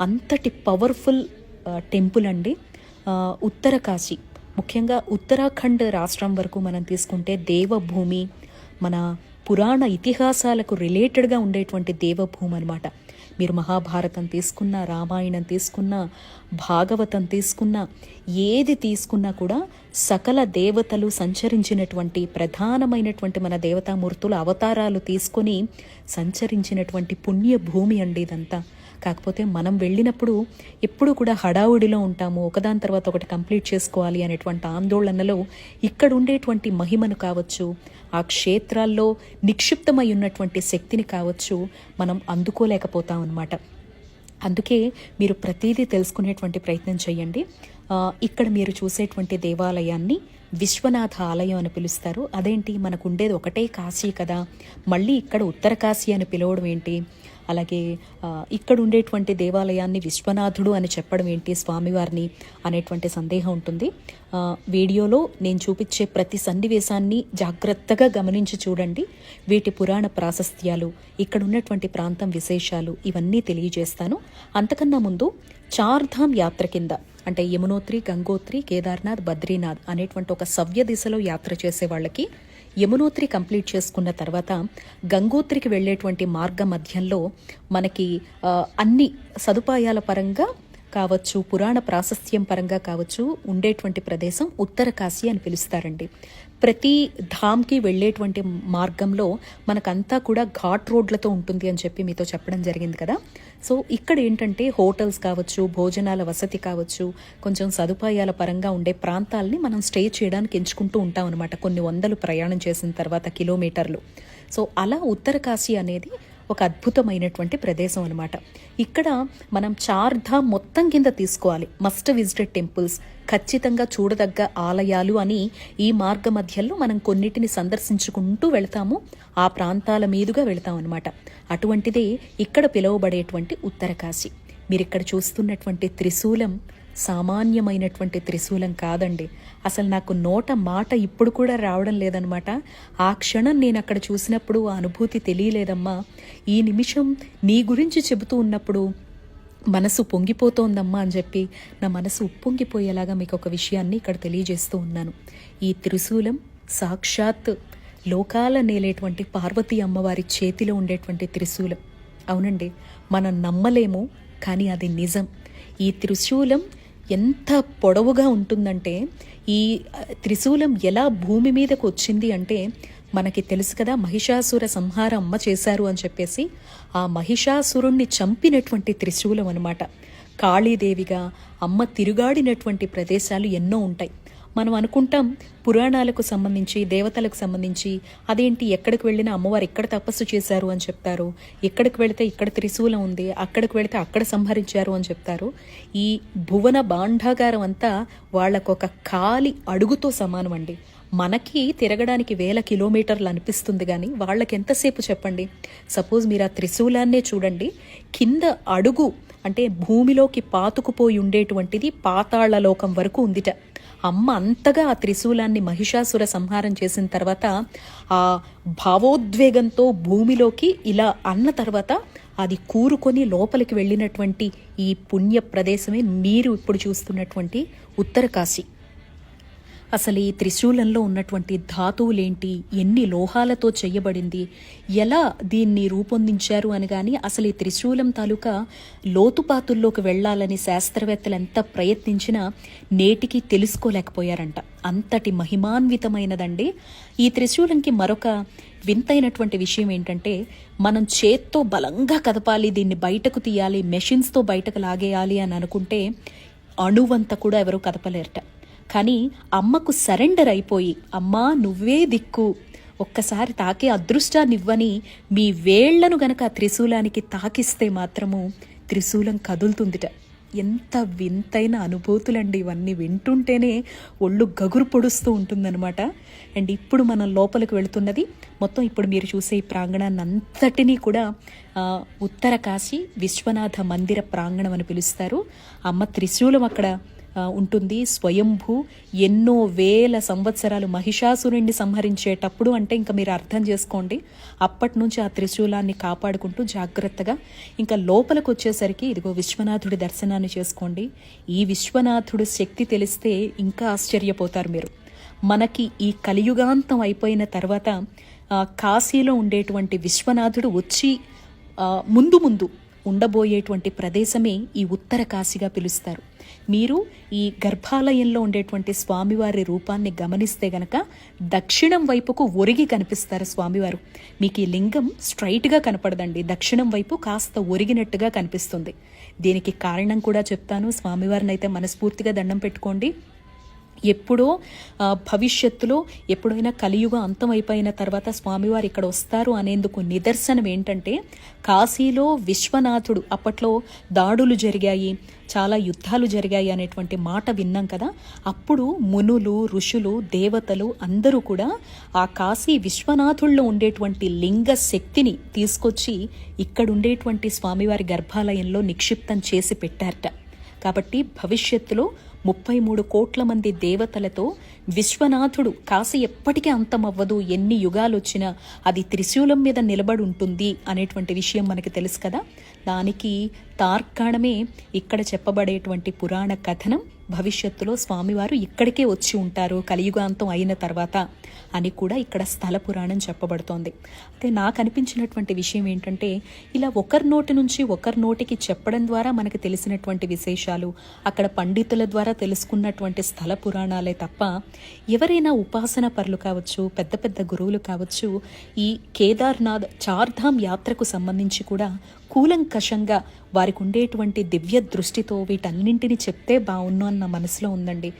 అంతటి powerful temple అండి. ఉత్తరకాశీ. ఉత్తర కాశీ ముఖ్యంగా ఉత్తరాఖండ్ రాష్ట్రం వరకు మనం తీసుకుంటే దేవభూమి మన పురాణ ఇతిహాసాలకు రిలేటెడ్గా ఉండేటువంటి దేవభూమి అనమాట మీరు మహాభారతం తీసుకున్నా రామాయణం తీసుకున్నా భాగవతం తీసుకున్నా ఏది తీసుకున్నా కూడా సకల దేవతలు సంచరించినటువంటి ప్రధానమైనటువంటి మన దేవతామూర్తులు అవతారాలు తీసుకొని సంచరించినటువంటి పుణ్య భూమి అండి ఇదంతా. కాకపోతే మనం వెళ్ళినప్పుడు ఎప్పుడు కూడా హడావుడిలో ఉంటాము. ఒకదాని తర్వాత ఒకటి కంప్లీట్ చేసుకోవాలి అనేటువంటి ఆందోళనలో ఇక్కడ ఉండేటువంటి మహిమను కావచ్చు ఆ క్షేత్రాల్లో నిక్షిప్తమై ఉన్నటువంటి శక్తిని కావచ్చు మనం అందుకోలేకపోతాం అన్నమాట. అందుకే మీరు ప్రతిదీ తెలుసుకునేటువంటి ప్రయత్నం చేయండి. ఇక్కడ మీరు చూసేటువంటి దేవాలయాన్ని విశ్వనాథ ఆలయం అని పిలుస్తారు. అదేంటి? మనకు ఉండేది ఒకటే కాశీ కదా. మళ్ళీ ఇక్కడ ఉత్తర కాశీ అని పిలవడం ఏంటి? అలాగే ఇక్కడ ఉండేటువంటి దేవాలయాన్ని విశ్వనాథుడు అని చెప్పడం ఏంటి స్వామివారిని అనేటువంటి సందేహం ఉంటుంది. వీడియోలో నేను చూపించే ప్రతి సన్నివేశాన్ని జాగ్రత్తగా గమనించి చూడండి. వీటి పురాణ ప్రాశస్త్యాలు ఇక్కడ ఉన్నటువంటి ప్రాంతం విశేషాలు ఇవన్నీ తెలియజేస్తాను. అంతకన్నా ముందు చార్ధామ్ యాత్ర కింద అంటే యమునోత్రి గంగోత్రి కేదార్నాథ్ బద్రీనాథ్ అనేటువంటి ఒక సవ్య దిశలో యాత్ర చేసే వాళ్ళకి యమునోత్రి కంప్లీట్ చేసుకున్న తర్వాత గంగోత్రికి వెళ్ళేటువంటి మార్గ మధ్యంలో మనకి అన్ని సదుపాయాల పరంగా కావచ్చు పురాణ ప్రాశస్త్యం పరంగా కావచ్చు ఉండేటువంటి ప్రదేశం ఉత్తర కాశీ అని పిలుస్తారండి. ప్రతి ధామ్కి వెళ్ళేటువంటి మార్గంలో మనకంతా కూడా ఘాట్ రోడ్లతో ఉంటుంది అని చెప్పి మీతో చెప్పడం జరిగింది కదా. సో ఇక్కడ ఏంటంటే హోటల్స్ కావచ్చు భోజనాల వసతి కావచ్చు కొంచెం సదుపాయాల పరంగా ఉండే ప్రాంతాలని మనం స్టే చేయడానికి ఎంచుకుంటూ ఉంటాం అనమాట కొన్ని వందలు ప్రయాణం చేసిన తర్వాత కిలోమీటర్లు. సో అలా ఉత్తర కాశీ అనేది ఒక అద్భుతమైనటువంటి ప్రదేశం అనమాట ఇక్కడ మనం చార్ధామ్ మొత్తం కింద తీసుకోవాలి. మస్ట్ విజిటెడ్ టెంపుల్స్ ఖచ్చితంగా చూడదగ్గ ఆలయాలు అని ఈ మార్గ మధ్యలో మనం కొన్నిటిని సందర్శించుకుంటూ వెళతాము. ఆ ప్రాంతాల మీదుగా వెళ్తాం అనమాట అటువంటిదే ఇక్కడ పిలువబడేటువంటి ఉత్తరకాశి. మీరు ఇక్కడ చూస్తున్నటువంటి త్రిశూలం సామాన్యమైనటువంటి త్రిశూలం కాదండి. అసలు నాకు నోట మాట ఇప్పుడు కూడా రావడం లేదనమాట ఆ క్షణం నేను అక్కడ చూసినప్పుడు ఆ అనుభూతి తెలియలేదమ్మా. ఈ నిమిషం నీ గురించి చెబుతూ ఉన్నప్పుడు మనసు పొంగిపోతోందమ్మా అని చెప్పి నా మనసు ఉప్పొంగిపోయేలాగా మీకు ఒక విషయాన్ని ఇక్కడ తెలియజేస్తూ ఉన్నాను. ఈ త్రిశూలం సాక్షాత్ లోకాల నేలేటువంటి పార్వతీ అమ్మవారి చేతిలో ఉండేటువంటి త్రిశూలం. అవునండి మనం నమ్మలేము కానీ అది నిజం. ఈ త్రిశూలం ఎంత పొడవుగా ఉంటుందంటే ఈ త్రిశూలం ఎలా భూమి మీదకు వచ్చింది అంటే మనకి తెలుసు కదా మహిషాసుర సంహారం అమ్మ చేశారు అని చెప్పేసి ఆ మహిషాసురుణ్ణి చంపినటువంటి త్రిశూలం అనమాట కాళీదేవిగా అమ్మ తిరుగాడినటువంటి ప్రదేశాలు ఎన్నో ఉంటాయి. మనం అనుకుంటాం పురాణాలకు సంబంధించి దేవతలకు సంబంధించి అదేంటి ఎక్కడికి వెళ్ళినా అమ్మవారు ఎక్కడ తపస్సు చేశారు అని చెప్తారు. ఎక్కడికి వెళితే ఇక్కడ త్రిశూలం ఉంది అక్కడికి వెళితే అక్కడ సంహరించారు అని చెప్తారు. ఈ భువన బాండాగారం అంతా వాళ్ళకొక కాలి అడుగుతో సమానం అండి. మనకి తిరగడానికి వేల కిలోమీటర్లు అనిపిస్తుంది కానీ వాళ్ళకి ఎంతసేపు చెప్పండి? సపోజ్ మీరు ఆ త్రిశూలాన్నే చూడండి కింద అడుగు అంటే భూమిలోకి పాతుకుపోయి ఉండేటువంటిది పాతాళలోకం వరకు ఉందిట. అమ్మ అంతగా ఆ త్రిశూలాన్ని మహిషాసుర సంహారం చేసిన తర్వాత ఆ భావోద్వేగంతో భూమిలోకి ఇలా అన్న తర్వాత అది కూరుకొని లోపలికి వెళ్ళినటువంటి ఈ పుణ్య ప్రదేశమే మీరు ఇప్పుడు చూస్తున్నటువంటి ఉత్తరకాశీ. అసలు ఈ త్రిశూలంలో ఉన్నటువంటి ధాతువులేంటి? ఎన్ని లోహాలతో చేయబడింది ఎలా దీన్ని రూపొందించారు అని కానీ అసలు ఈ త్రిశూలం తాలూకా లోతుపాతుల్లోకి వెళ్ళాలని శాస్త్రవేత్తలు ఎంత ప్రయత్నించినా నేటికి తెలుసుకోలేకపోయారంట. అంతటి మహిమాన్వితమైనదండి. ఈ త్రిశూలంకి మరొక వింతైనటువంటి విషయం ఏంటంటే మనం చేత్తో బలంగా కదపాలి దీన్ని బయటకు తీయాలి మెషిన్స్తో బయటకు లాగేయాలి అని అనుకుంటే అణువంత కూడా ఎవరూ కదపలేరట. కానీ అమ్మకు సరెండర్ అయిపోయి అమ్మా నువ్వే దిక్కు. ఒక్కసారి తాకే అదృష్టాన్నివ్వని మీ వేళ్ళను గనక త్రిశూలానికి తాకిస్తే మాత్రము త్రిశూలం కదులుతుందిట. ఎంత వింతైన అనుభూతులండి ఇవన్నీ వింటుంటేనే ఒళ్ళు గగురు పొడుస్తూ ఉంటుందన్నమాట. అండ్ ఇప్పుడు మనం లోపలికి వెళుతున్నది మొత్తం ఇప్పుడు మీరు చూసే ఈ ప్రాంగణాన్ని అంతటినీ కూడా ఉత్తర కాశీ విశ్వనాథ మందిర ప్రాంగణం అని పిలుస్తారు. అమ్మ త్రిశూలం అక్కడ ఉంటుంది. స్వయంభూ ఎన్నో వేల సంవత్సరాలు మహిషాసురుణ్ణి సంహరించేటప్పుడు అంటే ఇంకా మీరు అర్థం చేసుకోండి. అప్పటి నుంచి ఆ త్రిశూలాన్ని కాపాడుకుంటూ జాగ్రత్తగా ఇంకా లోపలికి వచ్చేసరికి ఇదిగో విశ్వనాథుడి దర్శనాన్ని చేసుకోండి. ఈ విశ్వనాథుడు శక్తి తెలిస్తే ఇంకా ఆశ్చర్యపోతారు మీరు. మనకి ఈ కలియుగాంతం అయిపోయిన తర్వాత కాశీలో ఉండేటువంటి విశ్వనాథుడు వచ్చి ముందు ముందు ఉండబోయేటువంటి ప్రదేశమే ఈ ఉత్తర కాశీగా పిలుస్తారు. మీరు ఈ గర్భాలయంలో ఉండేటువంటి స్వామివారి రూపాన్ని గమనిస్తే గనక దక్షిణం వైపుకు ఒరిగి కనిపిస్తారు స్వామివారు. మీకు ఈ లింగం స్ట్రైట్గా కనపడదండి. దక్షిణం వైపు కాస్త ఒరిగినట్టుగా కనిపిస్తుంది. దీనికి కారణం కూడా చెప్తాను. స్వామివారిని అయితే మనస్ఫూర్తిగా దండం పెట్టుకోండి. ఎప్పుడో భవిష్యత్తులో ఎప్పుడైనా కలియుగ అంతం అయిపోయిన తర్వాత స్వామివారు ఇక్కడ వస్తారు అనేందుకు నిదర్శనం ఏంటంటే కాశీలో విశ్వనాథుడు అప్పట్లో దాడులు జరిగాయి చాలా యుద్ధాలు జరిగాయి అనేటువంటి మాట విన్నాం కదా. అప్పుడు మునులు ఋషులు దేవతలు అందరూ కూడా ఆ కాశీ విశ్వనాథుల్లో ఉండేటువంటి లింగ శక్తిని తీసుకొచ్చి ఇక్కడ ఉండేటువంటి స్వామివారి గర్భాలయంలో నిక్షిప్తం చేసి పెట్టారట. కాబట్టి భవిష్యత్తులో ముప్పై మూడు కోట్ల మంది దేవతలతో విశ్వనాథుడు కాశీ ఎప్పటికీ అంతమవ్వదు ఎన్ని యుగాలు వచ్చినా అది త్రిశూలం మీద నిలబడి ఉంటుంది అనేటువంటి విషయం మనకి తెలుసు కదా. దానికి తార్కాణమే ఇక్కడ చెప్పబడేటువంటి పురాణ కథనం. భవిష్యత్తులో స్వామివారు ఇక్కడికే వచ్చి ఉంటారు కలియుగాంతం అయిన తర్వాత అని కూడా ఇక్కడ స్థల పురాణం చెప్పబడుతోంది. అయితే నాకు అనిపించినటువంటి విషయం ఏంటంటే ఇలా ఒకరి నోటి నుంచి ఒకరి నోటికి చెప్పడం ద్వారా మనకు తెలిసినటువంటి విశేషాలు అక్కడ పండితుల ద్వారా తెలుసుకున్నటువంటి స్థల పురాణాలే తప్ప ఎవరైనా ఉపాసన పరులు కావచ్చు పెద్ద పెద్ద గురువులు కావచ్చు ఈ కేదార్నాథ్ చార్ధామ్ యాత్రకు సంబంధించి కూడా కూలంకషంగా వారికి ఉండేటువంటి దివ్య దృష్టితో వీటన్నింటిని చెప్తే బాగున్ను అన్న మనసులో ఉందండి.